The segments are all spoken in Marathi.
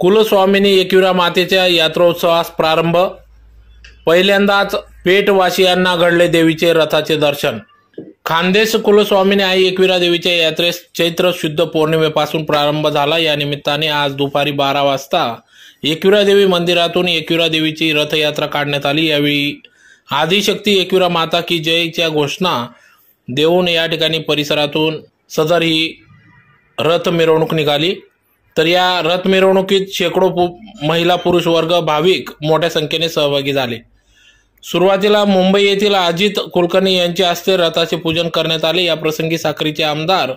कुलस्वामिनी एकविरा मातेच्या यात्रोत्सवास प्रारंभ. पहिल्यांदाच पेठवासियांना घडले देवीचे रथाचे दर्शन. खानदेश कुलस्वामिनी आई एकविरा देवीच्या यात्रेस चैत्र शुद्ध पौर्णिमेपासून प्रारंभ झाला. या निमित्ताने आज दुपारी बारा वाजता एकविरा देवी मंदिरातून एकविरा देवीची रथयात्रा काढण्यात आली. यावेळी आदिशक्ती एकविरा माता की जयच्या घोषणा देऊन या ठिकाणी परिसरातून सदर ही रथ मिरवणूक निघाली. तर या रथ मिरवणुकीत शेकडो पु महिला पुरुष वर्ग भाविक मोठ्या संख्येने सहभागी झाले. सुरुवातीला मुंबई येथील अजित कुलकर्णी यांच्या हस्ते रथाचे पूजन करण्यात आले. या प्रसंगी साखरीचे आमदार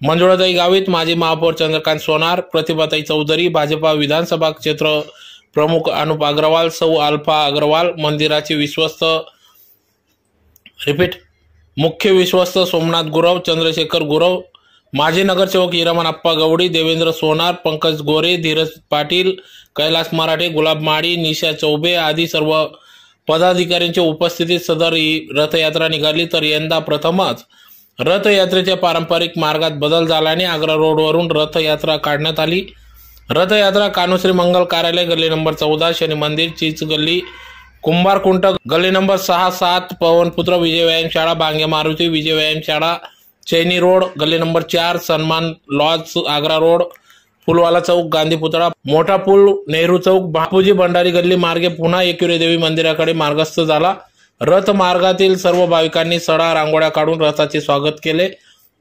मंजुळाताई गावित माजी महापौर चंद्रकांत सोनार प्रतिभाताई चौधरी भाजपा विधानसभा क्षेत्र प्रमुख अनुप अग्रवाल सौ अल्फा अग्रवाल मंदिराचे विश्वस्त रिपीट मुख्य विश्वस्त सोमनाथ गुरव चंद्रशेखर गुरव माजी नगरसेवक हिरामन अप्पा गवडी देवेंद्र सोनार पंकज गोरे धीरज पाटील कैलास मराठे गुलाब माळी निशा चौबे आदी सर्व पदाधिकाऱ्यांच्या उपस्थितीत सदर रथयात्रा निघाली. तर यंदा प्रथमच रथयात्रेच्या पारंपरिक मार्गात बदल झाल्याने आग्रा रोडवरून रथयात्रा काढण्यात आली. रथयात्रा कानुश्री मंगल कार्यालय गल्ली नंबर चौदा शनी मंदिर चीच गल्ली कुंभारकुंट गल्ली नंबर सहा सात पवनपुत्र विजय व्यायाम शाळा बांगे मारुती विजय व्यायाम शाळा चैनी रोड गल्ली नंबर चार सन्मान लॉज आग्रा रोड पुलवाला चौक गांधी पुतळा मोठा पूल नेहरू चौक बापूजी भंडारी गल्ली मार्गे पुन्हा एकुरी देवी मंदिराकडे मार्गस्थ झाला. रथ मार्गातील सर्व भाविकांनी सडा रांगोळ्या काढून रथाचे स्वागत केले.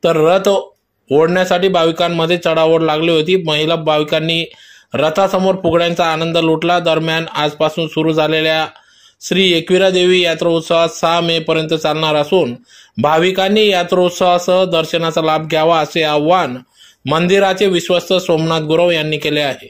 तर रथ ओढण्यासाठी भाविकांमध्ये चढाओढ लागली होती. महिला भाविकांनी रथासमोर फुगड्यांचा आनंद लुटला. दरम्यान आजपासून सुरू झालेल्या श्री एकविरा देवी यात्रोत्सवात सहा मे पर्यंत चालणार असून भाविकांनी यात्रोत्सवासह दर्शनाचा लाभ घ्यावा असे आव्हान मंदिराचे विश्वस्त सोमनाथ गुरव यांनी केले आहे.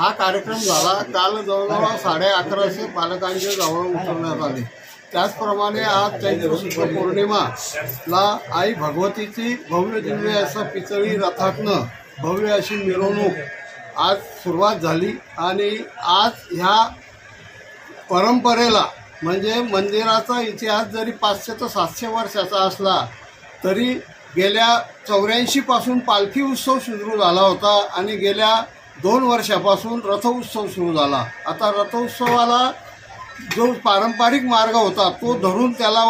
हा कार्यक्रम झाला. काल जवळजवळ साडे अकराशे पालकांचे जवळ उचलण्यात आले. त्याचप्रमाणे आज चैत्र शुक्ल पौर्णिमाला आई भगवतीची भव्य दिव्य असं पितळी रथातनं भव्य अशी मिरवणूक आज सुरुवात झाली. आणि आज ह्या परंपरेला म्हणजे मंदिराचा इतिहास जरी पाचशे ते सातशे वर्षाचा असला तरी गेल्या चौऱ्याऐंशीपासून पालखी उत्सव सुरू झाला होता. आणि गेल्या दोन वर्षापासून रथोत्सव सुरू झाला. आता रथोत्सवाला जो पारंपरिक मार्ग होता तो धरून त्याला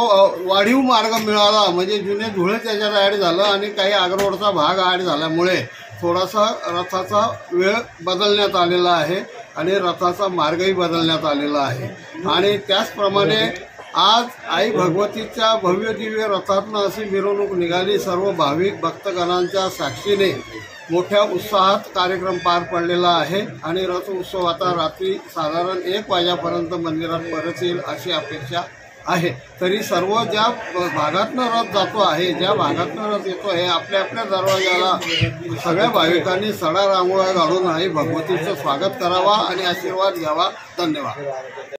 वाढीव मार्ग मिळाला. म्हणजे जुने धुळे त्याच्यात ॲड झालं आणि काही आग्रोडचा भाग ॲड झाल्यामुळे थोडासा रथाचा वेळ बदलण्यात आलेला आहे आणि रथाचा मार्गही बदलण्यात आलेला आहे. आणि त्याचप्रमाणे आज आई भगवतीच्या भव्य दिव्य रथातनं अशी मिरवणूक निघाली. सर्व भाविक भक्तगणांच्या साक्षीने मोठ्या उत्साहात कार्यक्रम पार पडलेला आहे आणि रथ उत्सव आता रात्री साधारण एक वाजेपर्यंत मंदिरात परत येईल अशी अपेक्षा आहे. तरी सर्व ज्या भागातनं रथ जातो आहे ज्या भागातनं रथ येतो आहे आपल्या आपल्या दरवाजाला सगळ्या भाविकांनी सडा रांगोळ्या घालून आहे. भगवतीचं स्वागत करावा आणि आशीर्वाद घ्यावा. धन्यवाद.